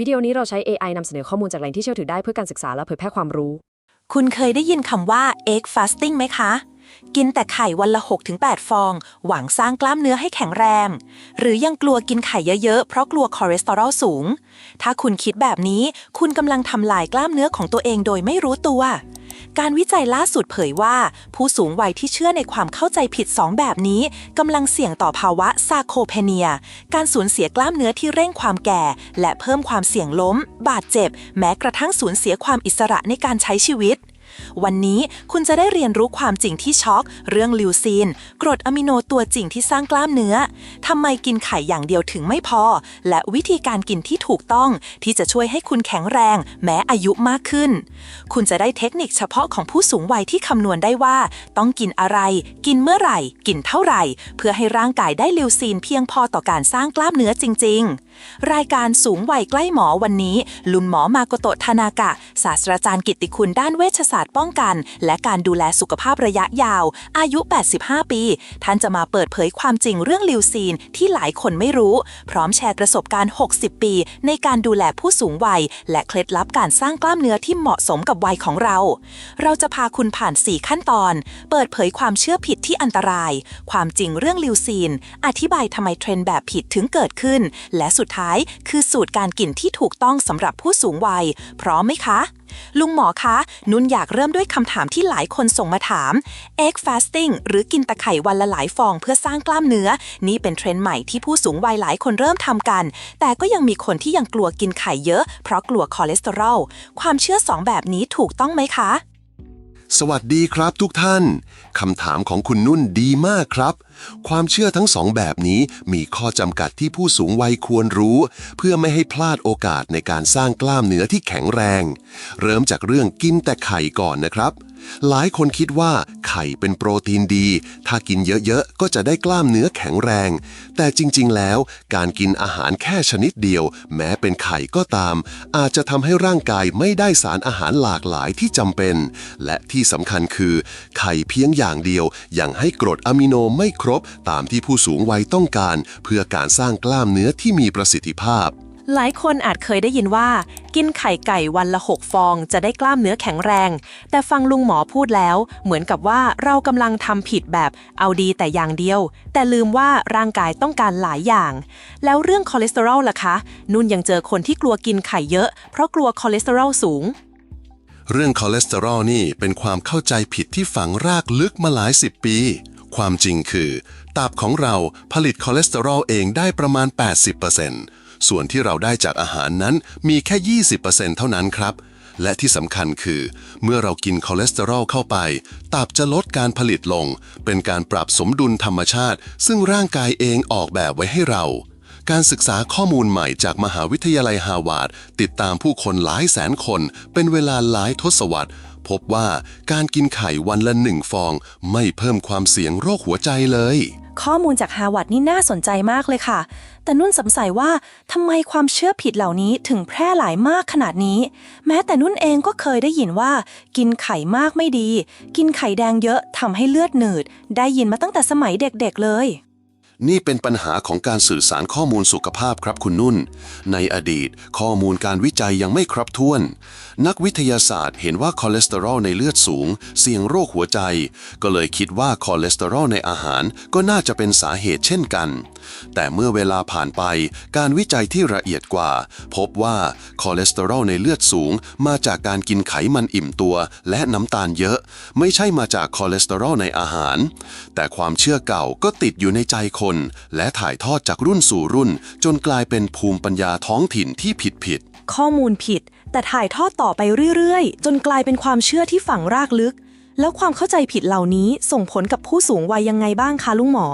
วิดีโอนี้เราใช้ AI นำเสนอข้อมูลจากแหล่งที่เชื่อถือได้เพื่อการศึกษาและเผยแพร่ความรู้ คุณเคยได้ยินคำว่า egg fasting ไหมคะ กินแต่ไข่วันละ 6-8 ฟอง หวังสร้างกล้ามเนื้อให้แข็งแรง หรือยังกลัวกินไข่เยอะๆ เพราะกลัวคอเลสเตอรอลสูง ถ้าคุณคิดแบบนี้ คุณกำลังทำลายกล้ามเนื้อของตัวเองโดยไม่รู้ตัว การวิจัยล่าสุดเผยว่า ผู้สูงวัยที่เชื่อในความเข้าใจผิด 2 แบบนี้กำลังเสี่ยงต่อภาวะซาโคเพเนีย การสูญเสียกล้ามเนื้อที่เร่งความแก่ และเพิ่มความเสี่ยงล้ม บาดเจ็บ แม้กระทั่งสูญเสียความอิสระในการใช้ชีวิต วันนี้คุณจะได้เรียนรู้ความจริงที่ช็อก เรื่องลิวซีน กรดอะมิโนตัวจริงที่สร้างกล้ามเนื้อทำไมกินไข่อย่างเดียวถึงไม่พอ และวิธีการกินที่ถูกต้อง ที่จะช่วยให้คุณแข็งแรง แม้อายุมากขึ้น คุณจะได้เทคนิคเฉพาะของผู้สูงวัยที่คำนวณได้ว่า ต้องกินอะไร กินเมื่อไหร่ กินเท่าไหร่ เพื่อให้ร่างกายได้ลิวซีนเพียงพอต่อการสร้างกล้ามเนื้อจริง ๆ รายการสูงวัยใกล้หมอวันนี้ ลุนหมอมาโกโตะทานากะ ศาสตราจารย์กิตติคุณด้านเวชศาสตร์ป้องกัน และการดูแลสุขภาพระยะยาว อายุ 85 ปี ท่านจะมาเปิดเผยความจริงเรื่องลิวซีนที่หลายคนไม่รู้ พร้อมแชร์ประสบการณ์ 60 ปี ในการดูแลผู้สูงวัย และเคล็ดลับการสร้างกล้ามเนื้อที่เหมาะสมกับวัยของเรา เราจะพาคุณผ่าน 4 ขั้นตอน เปิดเผยความเชื่อผิดที่อันตราย ความจริงเรื่องลิวซีน อธิบายทำไมเทรนด์แบบผิดถึงเกิดขึ้น และสุดท้ายคือสูตรการกินที่ถูกต้องสำหรับผู้สูงวัย พร้อมไหมคะ ลุงหมอคะ นุ่นอยากเริ่มด้วยคำถามที่หลายคนส่งมาถาม egg fasting หรือกินตะไคร่วันละหลายฟองเพื่อสร้างกล้ามเนื้อ นี่เป็นเทรนด์ใหม่ที่ผู้สูงวัยหลายคนเริ่มทำกัน แต่ก็ยังมีคนที่ยังกลัวกินไข่เยอะ เพราะกลัวคอเลสเตอรอล ความเชื่อสองแบบนี้ถูกต้องไหมคะ สวัสดีครับทุกท่าน คำถามของคุณนุ่นดีมากครับ ความเชื่อทั้งสองแบบนี้มีข้อจำกัดที่ผู้สูงวัยควรรู้ เพื่อไม่ให้พลาดโอกาสในการสร้างกล้ามเนื้อที่แข็งแรง เริ่มจากเรื่องกินแต่ไข่ก่อนนะครับ หลายคนคิดว่าไข่เป็นโปรตีนดี ถ้ากินเยอะๆ ก็จะได้กล้ามเนื้อแข็งแรง แต่จริงๆ แล้วการกินอาหารแค่ชนิดเดียว แม้เป็นไข่ก็ตาม อาจจะทำให้ร่างกายไม่ได้สารอาหารหลากหลายที่จำเป็น และที่สำคัญคือ ไข่เพียงอย่างเดียว ยังให้กรดอะมิโนไม่ครบ ตามที่ผู้สูงวัยต้องการ เพื่อการสร้างกล้ามเนื้อที่มีประสิทธิภาพ หลายคนอาจเคยได้ยินว่า กินไข่ไก่วันละ 6 ฟองจะได้กล้ามเนื้อแข็งแรง แต่ฟังลุงหมอพูดแล้ว เหมือนกับว่าเรากำลังทำผิดแบบเอาดีแต่อย่างเดียว แต่ลืมว่าร่างกายต้องการหลายอย่าง แล้วเรื่องคอเลสเตอรอลล่ะคะ นุ่นยังเจอคนที่กลัวกินไข่เยอะ เพราะกลัวคอเลสเตอรอลสูง เรื่องคอเลสเตอรอลนี่เป็นความเข้าใจผิดที่ฝังรากลึกมาหลายสิบปี ความจริงคือ ตับของเราผลิตคอเลสเตอรอลเองได้ประมาณ 80% ส่วนที่เราได้จากอาหารนั้นมีแค่ 20%เท่านั้นครับ และที่สำคัญคือ เมื่อเรากินคอเลสเตอรอลเข้าไปตับจะลดการผลิตลง เป็นการปรับสมดุลธรรมชาติ ซึ่งร่างกายเองออกแบบไว้ให้เราการศึกษาข้อมูลใหม่จากมหาวิทยาลัยฮาวาดติดตามผู้คนหลายแสนคน เป็นเวลาหลายทศวรรษ พบว่าการกินไข่วันละหนึ่งฟอง ไม่เพิ่มความเสี่ยงโรคหัวใจเลย ข้อมูลจากฮาวาดนี่น่าสนใจมากเลยค่ะ แต่นุ่นสงสัยว่าทำไมความเชื่อผิดเหล่านี้ถึงแพร่หลายมากขนาดนี้ แม้แต่นุ่นเองก็เคยได้ยินว่า กินไข่มากไม่ดี กินไข่แดงเยอะทำให้เลือดหนืด ได้ยินมาตั้งแต่สมัยเด็กๆเลย นี่เป็นปัญหาของการสื่อสารข้อมูลสุขภาพครับคุณนุ่น ในอดีต ข้อมูลการวิจัยยังไม่ครบถ้วน นักวิทยาศาสตร์เห็นว่าคอเลสเตอรอลในเลือดสูง เสี่ยงโรคหัวใจ ก็เลยคิดว่าคอเลสเตอรอลในอาหารก็น่าจะเป็นสาเหตุเช่นกัน แต่เมื่อเวลาผ่านไป การวิจัยที่ละเอียดกว่า พบว่าคอเลสเตอรอลในเลือดสูง มาจากการกินไขมันอิ่มตัว และน้ำตาลเยอะ ไม่ใช่มาจากคอเลสเตอรอลในอาหาร แต่ความเชื่อเก่าก็ติดอยู่ในใจคนและถ่ายทอดจากรุ่นสู่รุ่น จนกลายเป็นภูมิปัญญาท้องถิ่นที่ผิดผิดๆข้อมูลผิด แต่ถ่ายทอดต่อไปเรื่อยๆ จนกลายเป็นความเชื่อที่ฝังรากลึก แล้วความเข้าใจผิดเหล่านี้ส่งผลกับผู้สูงวัยยังไงบ้างคะลุงหมอ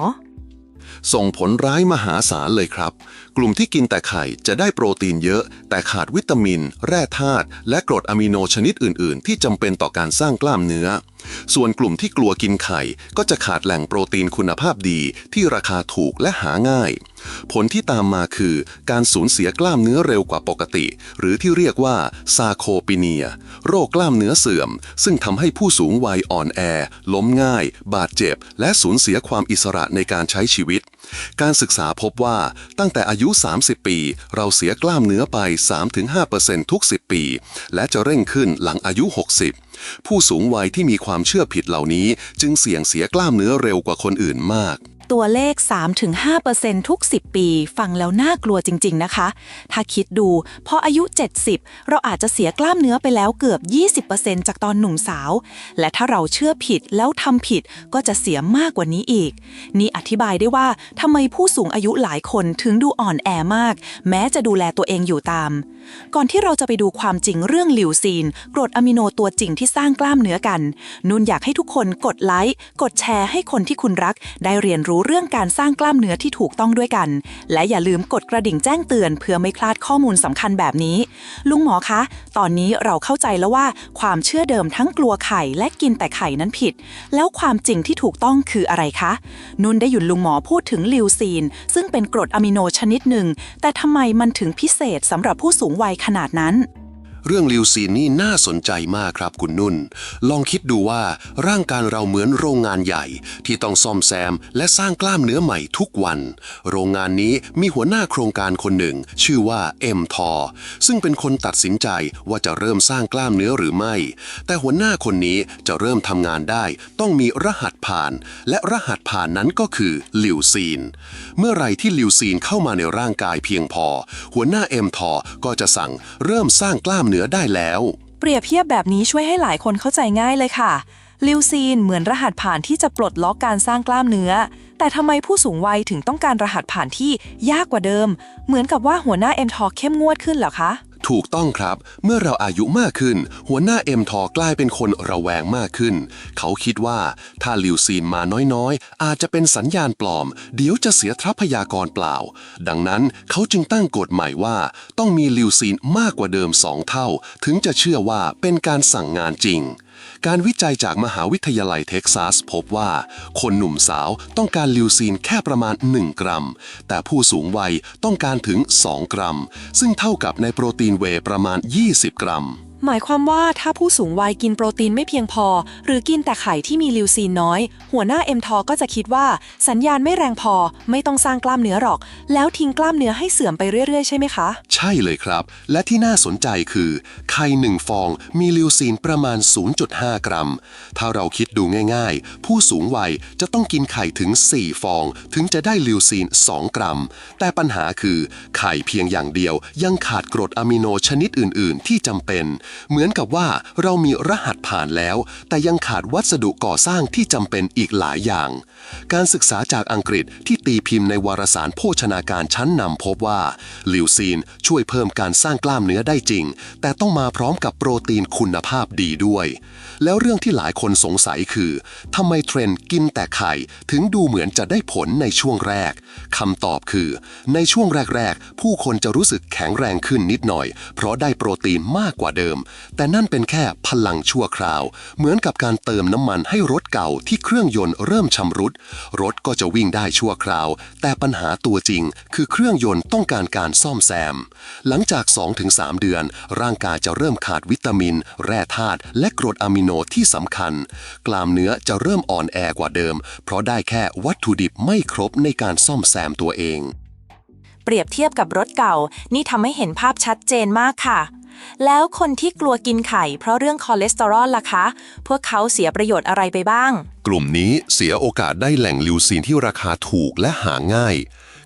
ส่งผลร้ายมหาศาลเลยครับ กลุ่มที่กินแต่ไข่จะได้โปรตีนเยอะ แต่ขาดวิตามิน แร่ธาตุและกรดอะมิโนชนิดอื่น ๆ ที่จำเป็นต่อการสร้างกล้ามเนื้อ ส่วนกลุ่มที่กลัวกินไข่ก็จะขาดแหล่งโปรตีนคุณภาพดีที่ราคาถูกและหาง่าย ผลที่ตามมาคือการสูญเสียกล้ามเนื้อเร็วกว่าปกติ หรือที่เรียกว่าซาโคปิเนีย โรคกล้ามเนื้อเสื่อม ซึ่งทำให้ผู้สูงวัยอ่อนแอ ล้มง่าย บาดเจ็บ และสูญเสียความอิสระในการใช้ชีวิต การศึกษาพบว่าตั้งแต่อายุ 30 ปี เราเสียกล้ามเนื้อไป 3-5%ทุก 10 ปี และจะเร่งขึ้นหลังอายุ 60 ผู้สูงวัยที่มีความเชื่อผิดเหล่านี้ จึงเสี่ยงเสียกล้ามเนื้อเร็วกว่าคนอื่นมาก ตัวเลข 3-5%ทุก 10 ปี ฟังแล้วน่ากลัวจริง ๆ นะคะ ถ้าคิดดู พออายุ 70 เราอาจจะเสียกล้ามเนื้อไปแล้วเกือบ 20%จากตอนหนุ่มสาว และถ้าเราเชื่อผิดแล้วทำผิดก็จะเสียมากกว่านี้อีก นี่อธิบายได้ว่าทำไมผู้สูงอายุหลายคนถึงดูอ่อนแอมาก แม้จะดูแลตัวเองอยู่ตาม ก่อนที่เราจะไปดูความจริงเรื่องลิวซีนกรดอะมิโนตัวจริงที่สร้างกล้ามเนื้อกัน นุ่นอยากให้ทุกคนกดไลค์กดแชร์ให้คนที่คุณรักได้เรียนรู้เรื่องการสร้างกล้ามเนื้อที่ถูกต้องด้วยกัน และอย่าลืมกดกระดิ่งแจ้งเตือน เพื่อไม่พลาดข้อมูลสำคัญแบบนี้ ลุงหมอคะ ตอนนี้เราเข้าใจแล้วว่า ความเชื่อเดิมทั้งกลัวไข่และกินแต่ไข่นั้นผิด แล้วความจริงที่ถูกต้องคืออะไรคะ นุ่นได้ยินลุงหมอพูดถึงลิวซีน ซึ่งเป็นกรดอะมิโนชนิดหนึ่งแต่ทำไมมันถึงพิเศษสำหรับผู้สูงวัยขนาดนั้น เรื่องลิวซีนนี่น่าสนใจมากครับคุณนุ่น ลองคิดดูว่าร่างกายเราเหมือนโรงงานใหญ่ ที่ต้องซ่อมแซม และสร้างกล้ามเนื้อใหม่ทุกวัน โรงงานนี้มีหัวหน้าโครงการคนหนึ่ง ชื่อว่าเอ็มทอซึ่งเป็นคนตัดสินใจว่าจะเริ่มสร้างกล้ามเนื้อหรือไม่ แต่หัวหน้าคนนี้จะเริ่มทำงานได้ ต้องมีรหัสผ่าน และรหัสผ่านนั้นก็คือลิวซีน เมื่อไรที่ลิวซีนเข้ามาในร่างกายเพียงพอ หัวหน้าเอ็มทอก็จะสั่งเริ่มสร้างกล้ามเนื้อได้แล้ว เปรียบเทียบแบบนี้ช่วยให้หลายคนเข้าใจง่ายเลยค่ะลิวซีนเหมือนรหัสผ่านที่จะปลดล็อกการสร้างกล้ามเนื้อ แต่ทำไมผู้สูงวัยถึงต้องการรหัสผ่านที่ยากกว่าเดิม เหมือนกับว่าหัวหน้าเอ็มทอเข้มงวดขึ้นเหรอคะ ถูกต้องครับ เมื่อเราอายุมากขึ้น หัวหน้าเอ็มทอกลายเป็นคนระแวงมากขึ้น เขาคิดว่าถ้าลิวซีนมาน้อยๆ อาจจะเป็นสัญญาณปลอม เดี๋ยวจะเสียทรัพยากรเปล่า ดังนั้นเขาจึงตั้งกฎใหม่ว่า ต้องมีลิวซีนมากกว่าเดิมสองเท่า ถึงจะเชื่อว่าเป็นการสั่งงานจริง การวิจัยจากมหาวิทยาลัยเท็กซัสพบว่า คนหนุ่มสาวต้องการลิวซีนแค่ประมาณ 1 กรัม แต่ผู้สูงวัยต้องการถึง 2 กรัม ซึ่งเท่ากับในโปรตีนเวประมาณ 20 กรัม หมายความว่าถ้าผู้สูงวัยกินโปรตีนไม่เพียงพอ หรือกินแต่ไข่ที่มีลิวซีนน้อย หัวหน้าเอ็มทอก็จะคิดว่า สัญญาณไม่แรงพอ ไม่ต้องสร้างกล้ามเนื้อหรอก แล้วทิ้งกล้ามเนื้อให้เสื่อมไปเรื่อยๆ ใช่ไหมคะ ใช่เลยครับ และที่น่าสนใจคือ ไข่หนึ่งฟองมีลิวซีนประมาณ 0.5 กรัม ถ้าเราคิดดูง่ายๆ ผู้สูงวัยจะต้องกินไข่ถึง 4 ฟอง ถึงจะได้ลิวซีน 2 กรัม แต่ปัญหาคือ ไข่เพียงอย่างเดียวยังขาดกรดอะมิโนชนิดอื่น ๆ ที่จำเป็นเหมือนกับว่าเรามีรหัสผ่านแล้ว แต่ยังขาดวัสดุก่อสร้างที่จำเป็นอีกหลายอย่าง การศึกษาจากอังกฤษที่ตีพิมพ์ในวารสารโภชนาการชั้นนำพบว่าลิวซีนช่วยเพิ่มการสร้างกล้ามเนื้อได้จริง แต่ต้องมาพร้อมกับโปรตีนคุณภาพดีด้วย แล้วเรื่องที่หลายคนสงสัยคือทำไมเทรนด์กินแต่ไข่ถึงดูเหมือนจะได้ผลในช่วงแรกคำตอบคือ ในช่วงแรก ๆ ผู้คนจะรู้สึกแข็งแรงขึ้นนิดหน่อย เพราะได้โปรตีนมากกว่าเดิม แต่นั่นเป็นแค่พลังชั่วคราว เหมือนกับการเติมน้ำมันให้รถเก่าที่เครื่องยนต์เริ่มชำรุด รถก็จะวิ่งได้ชั่วคราว แต่ปัญหาตัวจริง คือเครื่องยนต์ต้องการการซ่อมแซม หลังจาก 2-3 เดือน ร่างกายจะเริ่มขาดวิตามิน แร่ธาตุและกรดอะมิโนที่สำคัญ กล้ามเนื้อจะเริ่มอ่อนแอกว่าเดิม เพราะได้แค่วัตถุดิบไม่ครบในการซ่อมแซมตัวเอง เปรียบเทียบกับรถเก่า นี่ทำให้เห็นภาพชัดเจนมากค่ะ แล้วคนที่กลัวกินไข่ เพราะเรื่องคอเลสเตอรอลล่ะคะ พวกเขาเสียประโยชน์อะไรไปบ้าง กลุ่มนี้เสียโอกาสได้แหล่งลิวซีนที่ราคาถูกและหาง่าย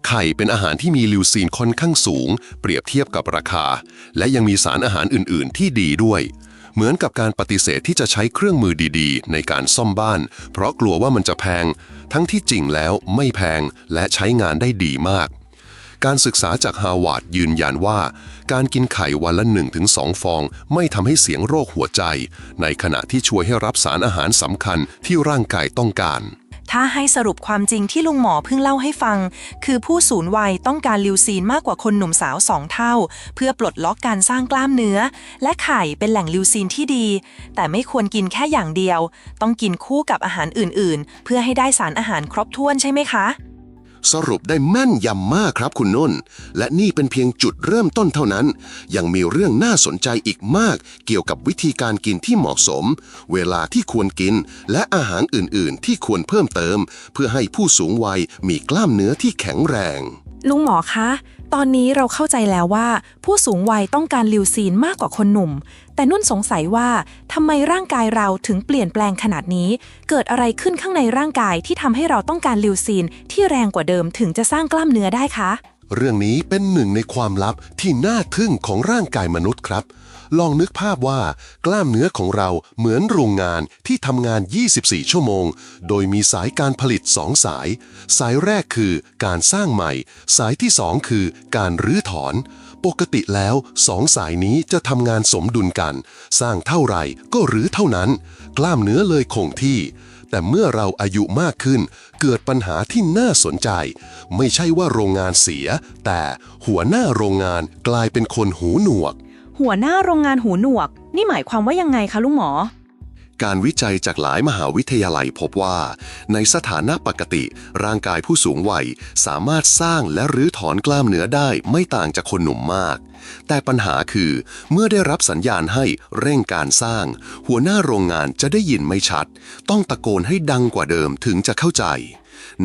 ไข่เป็นอาหารที่มีลิวซีนค่อนข้างสูง เปรียบเทียบกับราคา และยังมีสารอาหารอื่น ๆ ที่ดีด้วย เหมือนกับการปฏิเสธที่จะใช้เครื่องมือดีๆ ในการซ่อมบ้าน เพราะกลัวว่ามันจะแพง ทั้งที่จริงแล้วไม่แพงและใช้งานได้ดีมาก การศึกษาจากฮาวาดยืนยันว่า การกินไข่วันละ 1-2 ฟอง ไม่ทำให้เสียงโรคหัวใจ ในขณะที่ช่วยให้รับสารอาหารสำคัญที่ร่างกายต้องการ ถ้าให้สรุปความจริงที่ลุงหมอเพิ่งเล่าให้ฟัง คือผู้สูงวัยต้องการลิวซีนมากกว่าคนหนุ่มสาวสองเท่า เพื่อปลดล็อกการสร้างกล้ามเนื้อ และไข่เป็นแหล่งลิวซีนที่ดี แต่ไม่ควรกินแค่อย่างเดียว ต้องกินคู่กับอาหารอื่น ๆ เพื่อให้ได้สารอาหารครบถ้วนใช่ไหมคะ สรุปได้แม่นยำมากครับคุณนุ่น และนี่เป็นเพียงจุดเริ่มต้นเท่านั้น ยังมีเรื่องน่าสนใจอีกมาก เกี่ยวกับวิธีการกินที่เหมาะสม เวลาที่ควรกิน และอาหารอื่นๆ ที่ควรเพิ่มเติม เพื่อให้ผู้สูงวัยมีกล้ามเนื้อที่แข็งแรง ลุงหมอคะ ตอนนี้เราเข้าใจแล้วว่า ผู้สูงวัยต้องการลิวซีนมากกว่าคนหนุ่ม แต่นุ่นสงสัยว่าทำไมร่างกายเราถึงเปลี่ยนแปลงขนาดนี้ เกิดอะไรขึ้นข้างในร่างกายที่ทำให้เราต้องการลิวซีนที่แรงกว่าเดิมถึงจะสร้างกล้ามเนื้อได้คะ เรื่องนี้เป็นหนึ่งในความลับที่น่าทึ่งของร่างกายมนุษย์ครับ ลองนึกภาพว่า กล้ามเนื้อของเราเหมือนโรงงานที่ทำงาน 24 ชั่วโมง โดยมีสายการผลิต 2 สาย สายแรกคือการสร้างใหม่ สายที่ 2 คือการรื้อถอน ปกติแล้วสองสายนี้จะทำงานสมดุลกัน สร้างเท่าไหร่ก็หรือเท่านั้น กล้ามเนื้อเลยคงที่ แต่เมื่อเราอายุมากขึ้น เกิดปัญหาที่น่าสนใจ ไม่ใช่ว่าโรงงานเสีย แต่หัวหน้าโรงงานกลายเป็นคนหูหนวก หัวหน้าโรงงานหูหนวก นี่หมายความว่ายังไงคะลุงหมอ การวิจัยจากหลายมหาวิทยาลัยพบว่า ในสถานะปกติ ร่างกายผู้สูงวัยสามารถสร้างและรื้อถอนกล้ามเนื้อได้ไม่ต่างจากคนหนุ่มมาก แต่ปัญหาคือเมื่อได้รับสัญญาณให้เร่งการสร้าง หัวหน้าโรงงานจะได้ยินไม่ชัด ต้องตะโกนให้ดังกว่าเดิมถึงจะเข้าใจ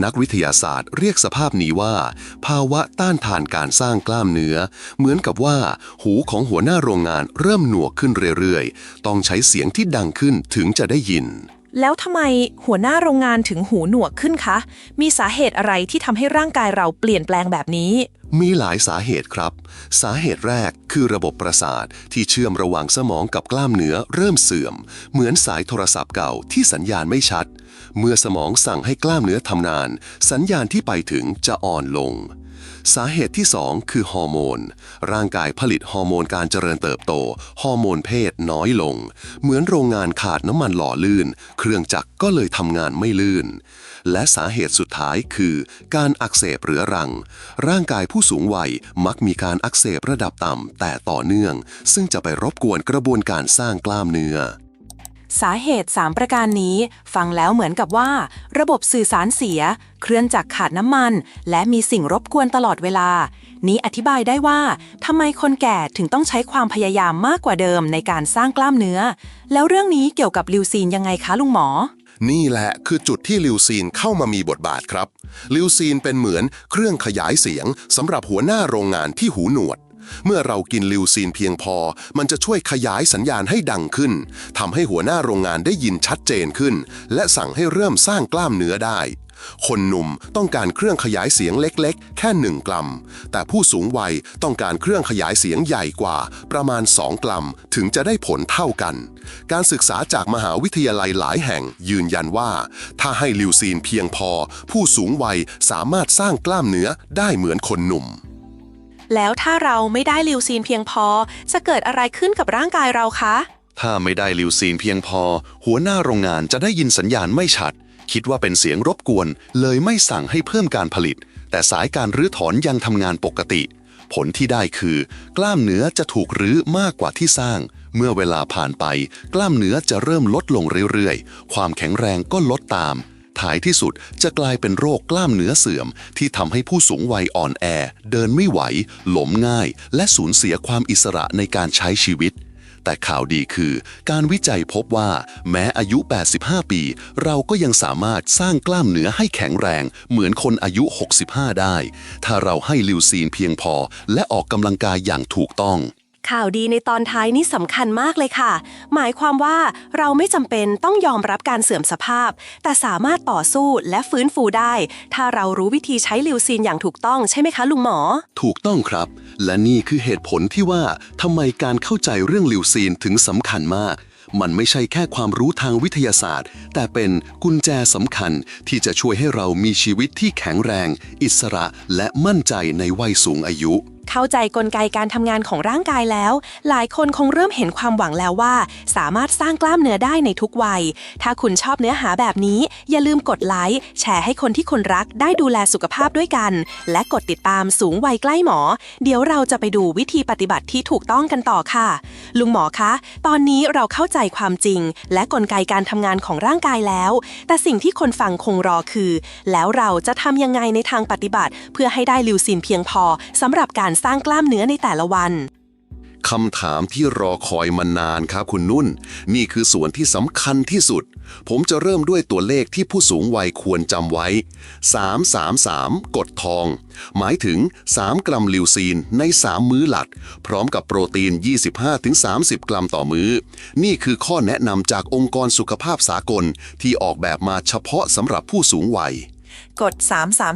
นักวิทยาศาสตร์เรียกสภาพนี้ว่า ภาวะต้านทานการสร้างกล้ามเนื้อ เหมือนกับว่า หูของหัวหน้าโรงงานเริ่มหนวกขึ้นเรื่อยๆ ต้องใช้เสียงที่ดังขึ้นถึงจะได้ยิน แล้วทำไมหัวหน้าโรงงานถึงหูหนวกขึ้นคะ มีสาเหตุอะไรที่ทำให้ร่างกายเราเปลี่ยนแปลงแบบนี้ มีหลายสาเหตุครับ สาเหตุแรกคือระบบประสาทที่เชื่อมระหว่างสมองกับกล้ามเนื้อเริ่มเสื่อม เหมือนสายโทรศัพท์เก่าที่สัญญาณไม่ชัด เมื่อสมองสั่งให้กล้ามเนื้อทำงาน สัญญาณที่ไปถึงจะอ่อนลง สาเหตุที่ 2 คือฮอร์โมน ร่างกายผลิตฮอร์โมนการเจริญเติบโต ฮอร์โมนเพศน้อยลง เหมือนโรงงานขาดน้ำมันหล่อลื่น เครื่องจักรก็เลยทำงานไม่ลื่น และสาเหตุสุดท้ายคือ การอักเสบเรื้อรัง ร่างกายผู้สูงวัยมักมีการอักเสบระดับต่ำแต่ต่อเนื่อง ซึ่งจะไปรบกวนกระบวนการสร้างกล้ามเนื้อ สาเหตุ 3 ประการนี้ ฟังแล้วเหมือนกับว่า ระบบสื่อสารเสีย เคลื่อนจักรขาดน้ำมัน และมีสิ่งรบกวนตลอดเวลา นี้อธิบายได้ว่าทำไมคนแก่ถึงต้องใช้ความพยายามมากกว่าเดิมในการสร้างกล้ามเนื้อ แล้วเรื่องนี้เกี่ยวกับลิวซีนยังไงคะลุงหมอ นี่แหละคือจุดที่ลิวซีนเข้ามามีบทบาทครับ ลิวซีนเป็นเหมือนเครื่องขยายเสียงสำหรับหัวหน้าโรงงานที่หูหนวด เมื่อเรากินลิวซีนเพียงพอ มันจะช่วยขยายสัญญาณให้ดังขึ้นทำให้หัวหน้าโรงงานได้ยินชัดเจนขึ้น และสั่งให้เริ่มสร้างกล้ามเนื้อได้ คนหนุ่มต้องการเครื่องขยายเสียงเล็กๆ แค่หนึ่งกลัม แต่ผู้สูงวัยต้องการเครื่องขยายเสียงใหญ่กว่า ประมาณ 2 กลัม ถึงจะได้ผลเท่ากัน การศึกษาจากมหาวิทยาลัยหลายแห่งยืนยันว่า ถ้าให้ลิวซีนเพียงพอ ผู้สูงวัยสามารถสร้างกล้ามเนื้อได้เหมือนคนหนุ่ม แล้วถ้าเราไม่ได้ลิวซีนเพียงพอ จะเกิดอะไรขึ้นกับร่างกายเราคะ ถ้าไม่ได้ลิวซีนเพียงพอ หัวหน้าโรงงานจะได้ยินสัญญาณไม่ชัด คิดว่าเป็นเสียงรบกวน เลยไม่สั่งให้เพิ่มการผลิต แต่สายการรื้อถอนยังทำงานปกติ ผลที่ได้คือ กล้ามเนื้อจะถูกรื้อมากกว่าที่สร้าง เมื่อเวลาผ่านไป กล้ามเนื้อจะเริ่มลดลงเรื่อยๆ ความแข็งแรงก็ลดตาม ท้ายที่สุดจะกลายเป็นโรคกล้ามเนื้อเสื่อม ที่ทำให้ผู้สูงวัยอ่อนแอ เดินไม่ไหว หลมง่าย และสูญเสียความอิสระในการใช้ชีวิต แต่ข่าวดีคือ การวิจัยพบว่า แม้อายุ 85 ปี เราก็ยังสามารถสร้างกล้ามเนื้อให้แข็งแรง เหมือนคนอายุ 65 ได้ ถ้าเราให้ลิวซีนเพียงพอ และออกกำลังกายอย่างถูกต้อง ข่าวดีในตอนท้ายนี่สำคัญมากเลยค่ะ หมายความว่าเราไม่จำเป็นต้องยอมรับการเสื่อมสภาพ แต่สามารถต่อสู้และฟื้นฟูได้ ถ้าเรารู้วิธีใช้ลิวซีนอย่างถูกต้องใช่ไหมคะ ลุงหมอ ถูกต้องครับ และนี่คือเหตุผลที่ว่าทำไมการเข้าใจเรื่องลิวซีนถึงสำคัญมาก มันไม่ใช่แค่ความรู้ทางวิทยาศาสตร์ แต่เป็นกุญแจสำคัญที่จะช่วยให้เรามีชีวิตที่แข็งแรง อิสระและมั่นใจในวัยสูงอายุ เข้าใจกลไกการทำงานของร่างกายแล้ว หลายคนคงเริ่มเห็นความหวังแล้วว่า สามารถสร้างกล้ามเนื้อได้ในทุกวัย ถ้าคุณชอบเนื้อหาแบบนี้ อย่าลืมกดไลค์แชร์ให้คนที่คุณรักได้ดูแลสุขภาพด้วยกัน และกดติดตามสูงวัยใกล้หมอ เดี๋ยวเราจะไปดูวิธีปฏิบัติที่ถูกต้องกันต่อค่ะ ลุงหมอคะ ตอนนี้เราเข้าใจความจริง และกลไกการทำงานของร่างกายแล้ว แต่สิ่งที่คนฟังคงรอคือ แล้วเราจะทำยังไงในทางปฏิบัติ เพื่อให้ได้ลิวซินเพียงพอสำหรับการสร้างกล้ามเนื้อในแต่ละวัน คำถามที่รอคอยมานานครับคุณนุ่น นี่คือส่วนที่สำคัญที่สุด ผมจะเริ่มด้วยตัวเลขที่ผู้สูงวัยควรจำไว้ 333 กดทอง หมายถึง 3 กรัมลิวซีนใน 3 มื้อหลัก พร้อมกับโปรตีน 25-30 กรัมต่อมื้อ นี่คือข้อแนะนำจากองค์กรสุขภาพสากลที่ออกแบบมาเฉพาะสำหรับผู้สูงวัยกด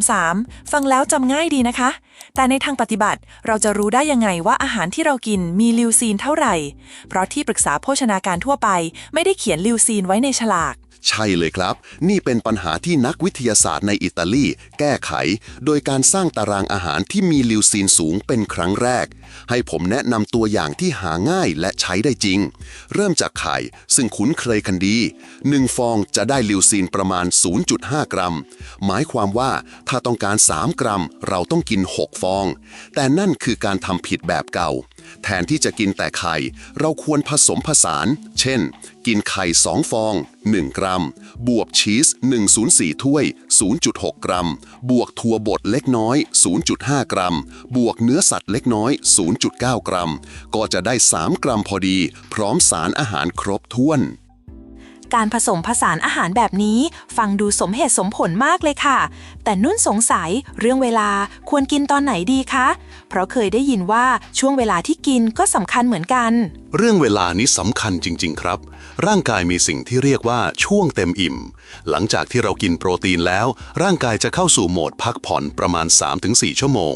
333 ฟังแล้วจำง่ายดีนะคะ แต่ในทางปฏิบัติเราจะรู้ได้ยังไงว่าอาหารที่เรากินมีลิวซีนเท่าไหร่ เพราะที่ปรึกษาโภชนาการทั่วไปไม่ได้เขียนลิวซีนไว้ในฉลาก ใช่เลยครับ นี่เป็นปัญหาที่นักวิทยาศาสตร์ในอิตาลี แก้ไข โดยการสร้างตารางอาหารที่มีลิวซีนสูงเป็นครั้งแรก ให้ผมแนะนำตัวอย่างที่หาง่ายและใช้ได้จริง เริ่มจากไข่ ซึ่งคุ้นเคยกันดี 1 ฟองจะได้ลิวซีนประมาณ 0.5 กรัม หมายความว่าถ้าต้องการ 3 กรัม เราต้องกิน 6 ฟอง แต่นั่นคือการทำผิดแบบเก่า แทนที่จะกินแต่ไข่ เราควรผสมผสาน เช่น กินไข่ 2 ฟอง 1 กรัม บวกชีส 104 ถ้วย 0.6 กรัม บวกถั่วบดเล็กน้อย 0.5 กรัม บวกเนื้อสัตว์เล็กน้อย 0.9 กรัม ก็จะได้ 3 กรัมพอดี พร้อมสารอาหารครบถ้วน การผสมผสานอาหารแบบนี้ ฟังดูสมเหตุสมผลมากเลยค่ะ แต่นุ่นสงสัยเรื่องเวลาควรกินตอนไหนดีคะ เพราะเคยได้ยินว่าช่วงเวลาที่กินก็สำคัญเหมือนกัน เรื่องเวลานี้สำคัญจริง ๆ ครับ ร่างกายมีสิ่งที่เรียกว่าช่วงเต็มอิ่ม หลังจากที่เรากินโปรตีนแล้ว ร่างกายจะเข้าสู่โหมดพักผ่อนประมาณ 3-4 ชั่วโมง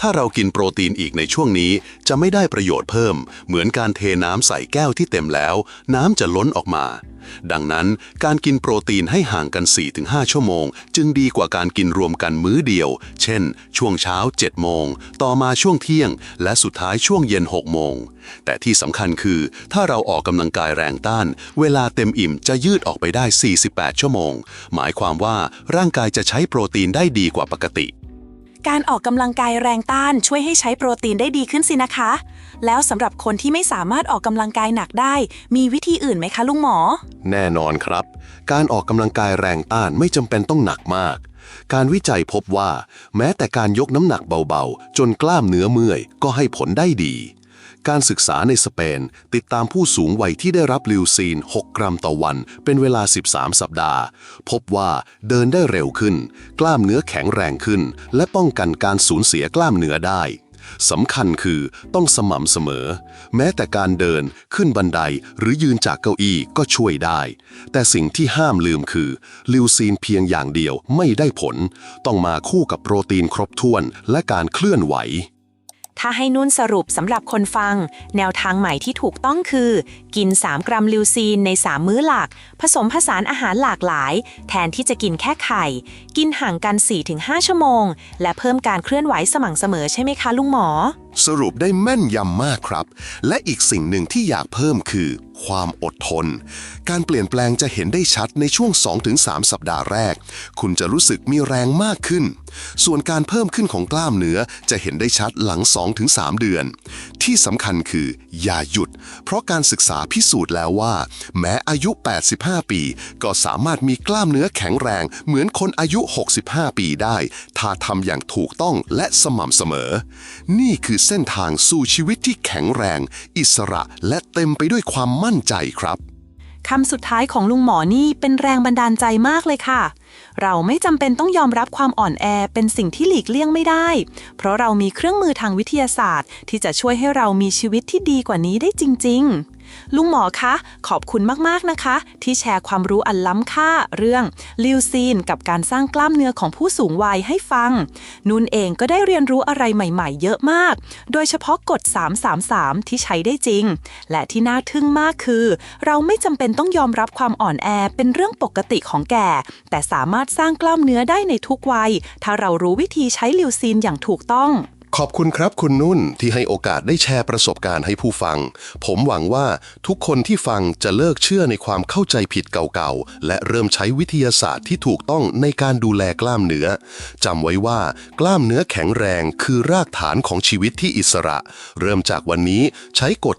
ถ้าเรากินโปรตีนอีกในช่วงนี้จะไม่ได้ประโยชน์เพิ่ม เหมือนการเทน้ำใส่แก้วที่เต็มแล้ว น้ำจะล้นออกมา ดังนั้นการกินโปรตีนให้ห่างกัน 4-5 ชั่วโมง จึงดีกว่าการกินรวมกันมื้อเดียว เช่น ช่วงเช้า 7 โมง ต่อมาช่วงเที่ยง และสุดท้ายช่วงเย็น 6 โมง แต่ที่สำคัญคือ ถ้าเราออกกำลังกายแรงต้าน เวลาเต็มอิ่มจะยืดออกไปได้ 48 ชั่วโมง หมายความว่าร่างกายจะใช้โปรตีนได้ดีกว่าปกติ การออกกำลังกายแรงต้านช่วยให้ใช้โปรตีนได้ดีขึ้นสินะคะ แล้วสำหรับคนที่ไม่สามารถออกกำลังกายหนักได้ มีวิธีอื่นไหมคะลุงหมอ แน่นอนครับ การออกกำลังกายแรงต้านไม่จำเป็นต้องหนักมาก การวิจัยพบว่า แม้แต่การยกน้ำหนักเบาๆ จนกล้ามเนื้อเมื่อยก็ให้ผลได้ดี การศึกษาในสเปน ติดตามผู้สูงวัยที่ได้รับลิวซีน 6 กรัมต่อวัน เป็นเวลา 13 สัปดาห์ พบว่าเดินได้เร็วขึ้น กล้ามเนื้อแข็งแรงขึ้น และป้องกันการสูญเสียกล้ามเนื้อได้สำคัญคือต้องสม่ำเสมอ แม้แต่การเดินขึ้นบันไดหรือยืนจากเก้าอี้ก็ช่วยได้ แต่สิ่งที่ห้ามลืมคือลิวซีนเพียงอย่างเดียวไม่ได้ผล ต้องมาคู่กับโปรตีนครบถ้วนและการเคลื่อนไหว ถ้าให้นุ่นสรุปสำหรับคนฟัง แนวทางใหม่ที่ถูกต้องคือ กิน 3 กรัมลิวซีนใน 3 มื้อหลัก ผสมผสานอาหารหลากหลาย แทนที่จะกินแค่ไข่ กินห่างกัน 4-5 ชั่วโมง และเพิ่มการเคลื่อนไหวสม่ำเสมอใช่ไหมคะลุงหมอสรุปได้แม่นยำมากครับ และอีกสิ่งหนึ่งที่อยากเพิ่มคือ ความอดทน การเปลี่ยนแปลงจะเห็นได้ชัดในช่วง 2-3 สัปดาห์แรก คุณจะรู้สึกมีแรงมากขึ้น ส่วนการเพิ่มขึ้นของกล้ามเนื้อจะเห็นได้ชัดหลัง 2-3 เดือนที่สำคัญคือ อย่าหยุด เพราะการศึกษาพิสูจน์แล้วว่า แม้อายุ 85 ปี ก็สามารถมีกล้ามเนื้อแข็งแรง เหมือนคนอายุ 65 ปีได้ ถ้าทำอย่างถูกต้องและสม่ำเสมอ นี่คือเส้นทางสู่ชีวิตที่แข็งแรง อิสระและเต็มไปด้วยความมั่นใจครับคำสุดท้ายของลุงหมอนี่เป็นแรงบันดาลใจมากเลยค่ะ เราไม่จำเป็นต้องยอมรับความอ่อนแอเป็นสิ่งที่หลีกเลี่ยงไม่ได้ เพราะเรามีเครื่องมือทางวิทยาศาสตร์ ที่จะช่วยให้เรามีชีวิตที่ดีกว่านี้ได้จริง ๆ ลุงหมอคะ ขอบคุณมากๆนะคะ ที่แชร์ความรู้อันล้ำค่าเรื่องลิวซีนกับการสร้างกล้ามเนื้อของผู้สูงวัยให้ฟัง นุ่นเองก็ได้เรียนรู้อะไรใหม่ๆ เยอะมาก โดยเฉพาะกฎ 333 ที่ใช้ได้จริง และที่น่าทึ่งมากคือ เราไม่จำเป็นต้องยอมรับความอ่อนแอเป็นเรื่องปกติของแก่ แต่สามารถสร้างกล้ามเนื้อได้ในทุกวัย ถ้าเรารู้วิธีใช้ลิวซีนอย่างถูกต้อง ขอบคุณครับคุณนุ่นที่ให้โอกาสได้แชร์ประสบการณ์ให้ผู้ฟัง ผมหวังว่าทุกคนที่ฟังจะเลิกเชื่อในความเข้าใจผิดเก่าๆ และเริ่มใช้วิทยาศาสตร์ที่ถูกต้องในการดูแลกล้ามเนื้อจำไว้ว่ากล้ามเนื้อแข็งแรงคือรากฐานของชีวิตที่อิสระ เริ่มจากวันนี้ใช้กฎ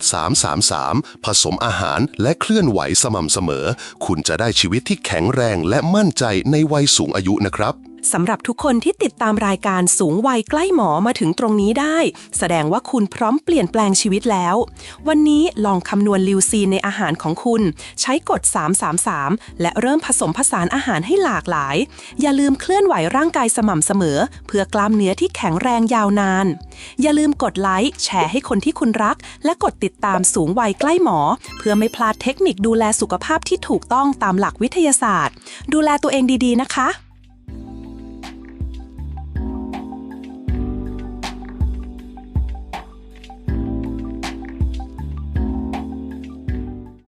333 ผสมอาหารและเคลื่อนไหวสม่ำเสมอ คุณจะได้ชีวิตที่แข็งแรงและมั่นใจในวัยสูงอายุนะครับ สำหรับทุกคนที่ติดตามรายการสูงวัยใกล้หมอมาถึงตรงนี้ได้ แสดงว่าคุณพร้อมเปลี่ยนแปลงชีวิตแล้ว วันนี้ลองคำนวณลิวซีนในอาหารของคุณ ใช้กฎ 333 และเริ่มผสมผสานอาหารให้หลากหลาย อย่าลืมเคลื่อนไหวร่างกายสม่ำเสมอ เพื่อกล้ามเนื้อที่แข็งแรงยาวนาน อย่าลืมกดไลค์แชร์ให้คนที่คุณรัก และกดติดตามสูงวัยใกล้หมอ เพื่อไม่พลาดเทคนิคดูแลสุขภาพที่ถูกต้องตามหลักวิทยาศาสตร์ ดูแลตัวเองดีๆนะคะ